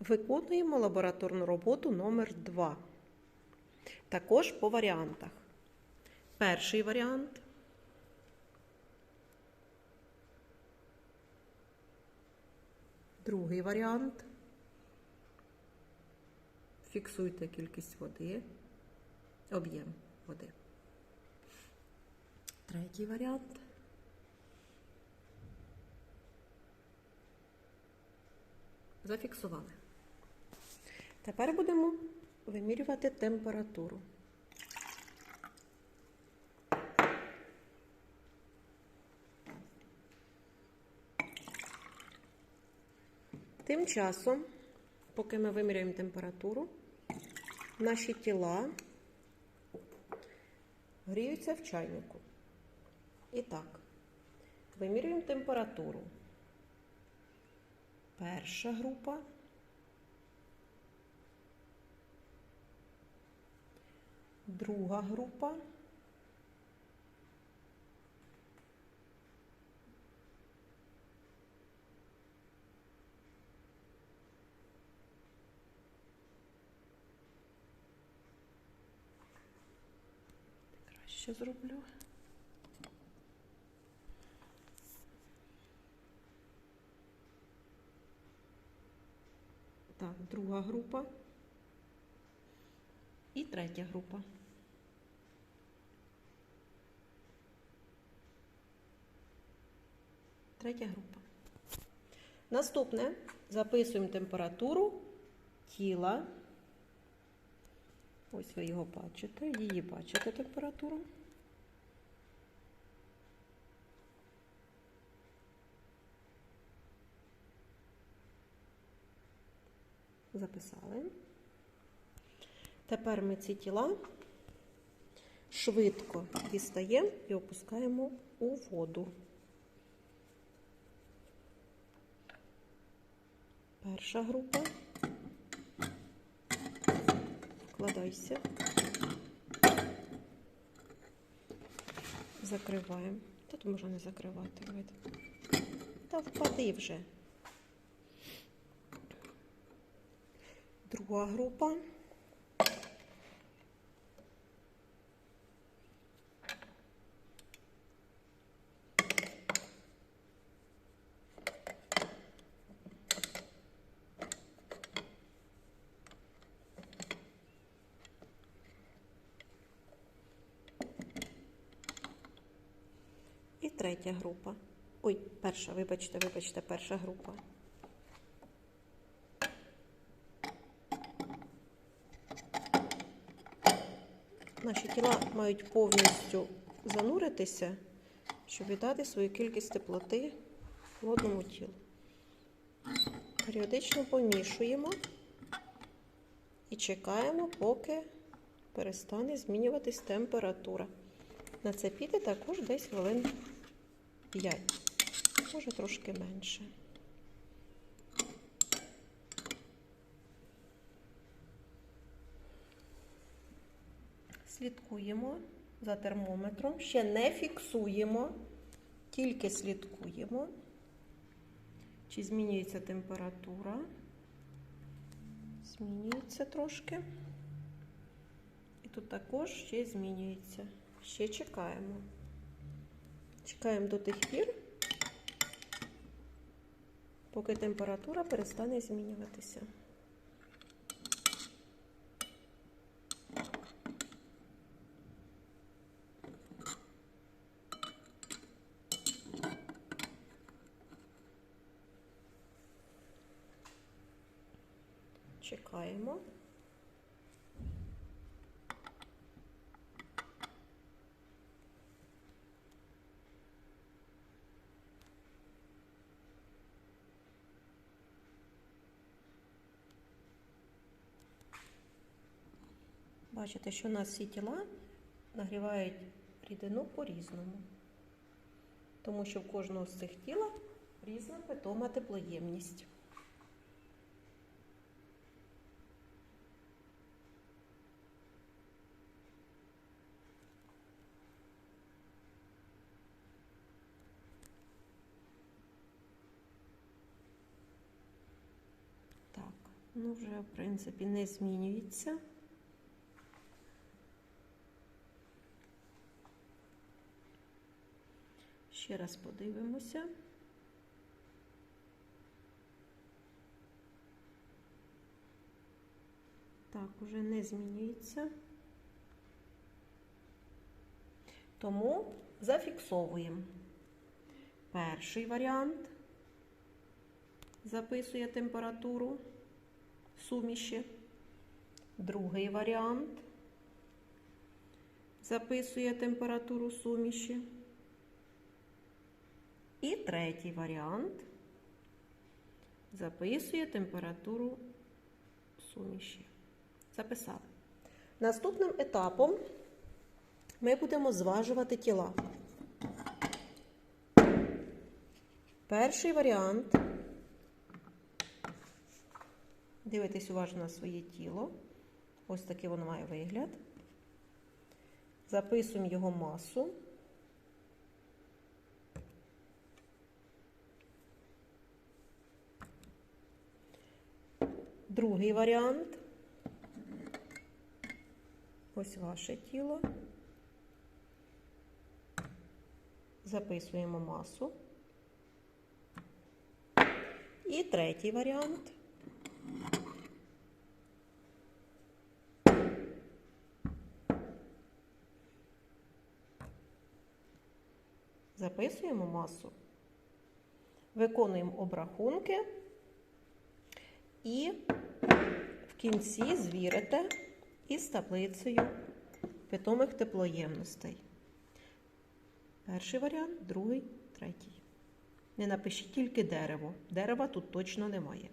Виконуємо лабораторну роботу номер 2. Також по варіантах. Перший варіант. Другий варіант. Фіксуйте кількість води, об'єм води. Третій варіант. Зафіксували. Тепер будемо вимірювати температуру. Тим часом, поки ми виміряємо температуру, наші тіла гріються в чайнику. І так, вимірюємо температуру. Перша група. Друга група. Краще зроблю. Так, друга група і третя група. Третя група. Наступне записуємо температуру тіла. Ось ви його бачите, її бачите температуру. Записали. Тепер ми ці тіла швидко дістаємо і опускаємо у воду. Перша група. Вкладайся. Закриваємо. Тут можна не закривати. Та впади вже. Друга група. І третя група. Ой, перша, вибачте, вибачте, перша група. Наші тіла мають повністю зануритися, щоб віддати свою кількість теплоти холодному тілу. Періодично помішуємо і чекаємо, поки перестане змінюватись температура. На це піде також десь хвилин 5, може трошки менше. Слідкуємо за термометром, ще не фіксуємо, тільки слідкуємо, чи змінюється температура. Змінюється трошки. І тут також ще змінюється. Ще чекаємо. Чекаємо до тих пір, поки температура перестане змінюватися. Чекаємо. Бачите, що у нас всі тіла нагрівають рідину по-різному, тому що в кожного з цих тіла різна питома теплоємність. Ну, вже, в принципі, не змінюється. Ще раз подивимося. Так, уже не змінюється. Тому зафіксовуємо. Перший варіант записує температуру суміші. Другий варіант записує температуру суміші. І третій варіант записує температуру суміші. Записали. Наступним етапом ми будемо зважувати тіла. Перший варіант. Дивитесь уважно на своє тіло. Ось такий воно має вигляд. Записуємо його масу. Другий варіант. Ось ваше тіло. Записуємо масу. І третій варіант. Записуємо масу. Виконуємо обрахунки і в кінці звірите із таблицею питомих теплоємностей. Перший варіант, другий, третій. Не напишіть тільки дерево. Дерева тут точно немає.